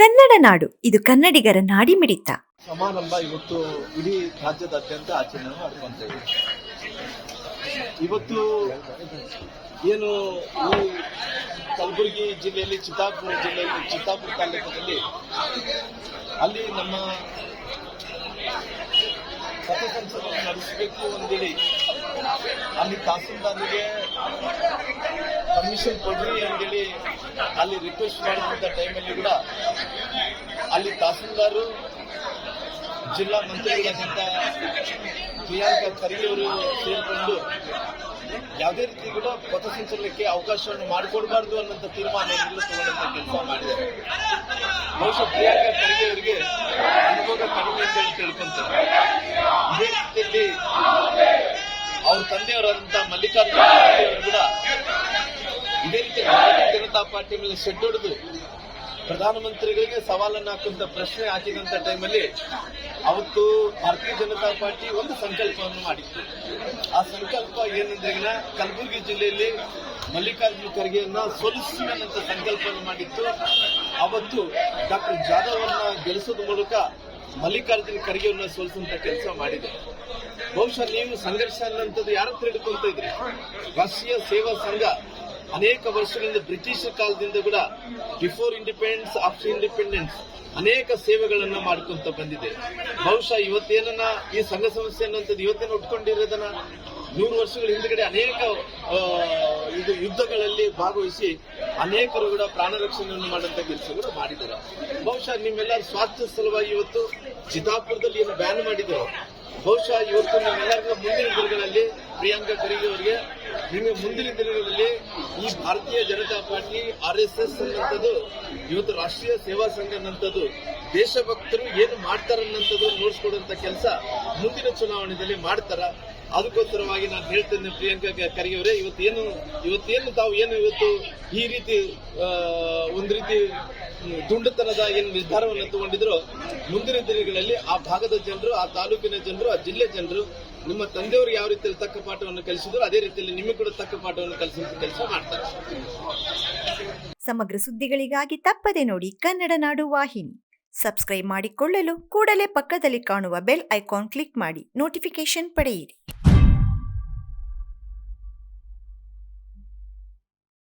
ಕನ್ನಡ ನಾಡು. ಇದು ಕನ್ನಡಿಗರ ನಾಡಿ ಮಿಡಿತ ಸಮಾರಂಭ ಇವತ್ತು ಇಡೀ ರಾಜ್ಯದಾದ್ಯಂತ ಆಚರಣೆ ಮಾಡ್ಕೊಂತೇವೆ. ಇವತ್ತು ಏನು ಈ ಕಲಬುರಗಿ ಜಿಲ್ಲೆಯಲ್ಲಿ, ಚಿತ್ತಾಪುರ ಜಿಲ್ಲೆಯಲ್ಲಿ, ಚಿತ್ತಾಪುರ ತಾಲೂಕಿನಲ್ಲಿ ಅಲ್ಲಿ ನಮ್ಮ ಪಥಸಂಚಲನ ನಡೆಸಬೇಕು ಅಂತೇಳಿ ಅಲ್ಲಿ ತಹಸೀಲ್ದಾರ್ಗೆ ಪರ್ಮಿಷನ್ ಕೊಡ್ರಿ ಅಂತೇಳಿ ಅಲ್ಲಿ ರಿಕ್ವೆಸ್ಟ್ ಮಾಡಿದಂಥ ಟೈಮಲ್ಲಿ ಕೂಡ ಅಲ್ಲಿ ತಹಸೀಲ್ದಾರು, ಜಿಲ್ಲಾ ಮಂತ್ರಿಗಳಾದಂಥ ಪ್ರಿಯಾಂಕ ಖರ್ಗೆ ಅವರು ಸೇರಿಕೊಂಡು ಯಾವುದೇ ರೀತಿ ಕೂಡ ಪಥಸಂಚಲನಕ್ಕೆ ಅವಕಾಶವನ್ನು ಮಾಡಿಕೊಡಬಾರದು ಅನ್ನೋಂಥ ತೀರ್ಮಾನ ತಗೊಂಡಂತ ಕೆಲಸ ಮಾಡಿದ್ದಾರೆ. ಬಹುಶಃ ಪ್ರಿಯಾಂಕಾ ಖರ್ಗೆ ಅವರಿಗೆ ಅನುಭವ ಕಡಿಮೆ ಅಂತ ಹೇಳಿ ತಿಳ್ಕೊಂತಾರೆ. ಇದೇ ರೀತಿಯಲ್ಲಿ ಅವ್ರ ತಂದೆಯವರಾದಂತಹ ಮಲ್ಲಿಕಾರ್ಜುನ ಕೂಡ ಜನತಾ ಪಾರ್ಟಿ ಮೇಲೆ ಶೆಡ್ ಹೊಡೆದು ಪ್ರಧಾನಮಂತ್ರಿಗಳಿಗೆ ಸವಾಲನ್ನು ಹಾಕುವಂತ ಪ್ರಶ್ನೆ ಹಾಕಿದಂತ ಟೈಮಲ್ಲಿ ಅವತ್ತು ಭಾರತೀಯ ಜನತಾ ಪಾರ್ಟಿ ಒಂದು ಸಂಕಲ್ಪವನ್ನು ಮಾಡಿತ್ತು. ಆ ಸಂಕಲ್ಪ ಏನಂದ್ರೆ ಕಲಬುರಗಿ ಜಿಲ್ಲೆಯಲ್ಲಿ ಮಲ್ಲಿಕಾರ್ಜುನ ಖರ್ಗೆಯನ್ನ ಸೋಲಿಸುವಂತ ಸಂಕಲ್ಪವನ್ನು ಮಾಡಿತ್ತು. ಅವತ್ತು ಡಾಕ್ಟರ್ ಜಾಧವ್ ಅವರನ್ನ ಗೆಲ್ಲಿಸೋದ್ರ ಮೂಲಕ ಮಲ್ಲಿಕಾರ್ಜುನ ಖರ್ಗೆಯನ್ನ ಸೋಲಿಸುವಂತ ಕೆಲಸ ಮಾಡಿದೆ. ಬಹುಶಃ ನೀವು ಸಂಘರ್ಷ ಅನ್ನೋಂಥದ್ದು ಯಾರತ್ರ ಹಿಡ್ಕೊಂತ ಇದ್ರಿ? ರಾಷ್ಟ್ರೀಯ ಸೇವಾ ಸಂಘ ಅನೇಕ ವರ್ಷಗಳಿಂದ ಬ್ರಿಟಿಷ್ ಕಾಲದಿಂದ ಕೂಡ ಬಿಫೋರ್ ಇಂಡಿಪೆಂಡೆನ್ಸ್, ಆಫ್ಟರ್ ಇಂಡಿಪೆಂಡೆನ್ಸ್ ಅನೇಕ ಸೇವೆಗಳನ್ನ ಮಾಡ್ಕೊಂತ ಬಂದಿದೆ. ಬಹುಶಃ ಇವತ್ತೇನನ್ನ ಈ ಸಂಘ ಸಂಸ್ಥೆ ಅನ್ನುವಂಥದ್ದು ಇವತ್ತೇನು ಉಟ್ಕೊಂಡಿರೋದನ್ನ ನೂರು ವರ್ಷಗಳ ಹಿಂದ್ಗಡೆ ಅನೇಕ ಇದು ಯುದ್ಧಗಳಲ್ಲಿ ಭಾಗವಹಿಸಿ ಅನೇಕರು ಕೂಡ ಪ್ರಾಣ ರಕ್ಷಣೆಯನ್ನು ಮಾಡುವಂತ ಕೆಲಸ ಮಾಡಿದ್ದಾರೆ. ಬಹುಶಃ ನಿಮ್ಮೆಲ್ಲರ ಸ್ವಾರ್ಥ ಸಲುವಾಗಿ ಇವತ್ತು ಚಿತ್ತಾಪುರದಲ್ಲಿ ಏನು ಬ್ಯಾನ್ ಮಾಡಿದ್ರು. ಬಹುಶಃ ಇವತ್ತು ನಿಮ್ಮೆಲ್ಲರಿಗೂ ಮುಂದಿನ ದಿನಗಳಲ್ಲಿ ಪ್ರಿಯಾಂಕಾ ಖರ್ಗೆ ಅವರಿಗೆ ನಿಮಗೆ ಮುಂದಿನ ದಿನಗಳಲ್ಲಿ ಈ Bharatiya Janata party R S S ಅನ್ನಂಥದ್ದು ಇವತ್ತು ರಾಷ್ಟ್ರೀಯ ಸೇವಾ ಸಂಘ ಅನ್ನಂಥದ್ದು ದೇಶಭಕ್ತರು ಏನು ಮಾಡ್ತಾರನ್ನಂಥದ್ದು ನೋಡಿಸ್ಕೊಡುವಂತ ಕೆಲಸ ಮುಂದಿನ ಚುನಾವಣೆಯಲ್ಲಿ ಮಾಡ್ತಾರ. ಅದಕ್ಕೋಸ್ಕರವಾಗಿ ನಾನು ಹೇಳ್ತೇನೆ ಪ್ರಿಯಾಂಕಾ ಖರ್ಗೆ ಅವರೇ, ಇವತ್ತೇನು ಇವತ್ತೇನು ತಾವು ಏನು ಇವತ್ತು ಈ ರೀತಿ ಒಂದು ರೀತಿ ದುಂಡತನದ ಏನು ನಿರ್ಧಾರವನ್ನು ತಗೊಂಡಿದ್ರು ಮುಂದಿನ ದಿನಗಳಲ್ಲಿ ಆ ಭಾಗದ ಜನರು, ಆ ತಾಲೂಕಿನ ಜನರು, ಆ ಜಿಲ್ಲೆ ಜನರು ನಿಮ್ಮ ತಂದೆಯವರು ಯಾವ ರೀತಿಯಲ್ಲಿ ತಕ್ಕ ಪಾಠವನ್ನು ಕಲಿಸಿದ್ರು, ಅದೇ ರೀತಿಯಲ್ಲಿ ನಿಮಗೆ ಕೂಡ ತಕ್ಕ ಪಾಠವನ್ನು ಕಲಿಸ ಕೆಲಸ ಮಾಡ್ತಾರೆ. ಸಮಗ್ರ ಸುದ್ದಿಗಳಿಗಾಗಿ ತಪ್ಪದೆ ನೋಡಿ ಕನ್ನಡ ನಾಡು ವಾಹಿನಿ. ಸಬ್ಸ್ಕ್ರೈಬ್ ಮಾಡಿಕೊಳ್ಳಲು ಕೂಡಲೇ ಪಕ್ಕದಲ್ಲಿ ಕಾಣುವ ಬೆಲ್ ಐಕಾನ್ ಕ್ಲಿಕ್ ಮಾಡಿ ನೋಟಿಫಿಕೇಶನ್ ಪಡೆಯಿರಿ.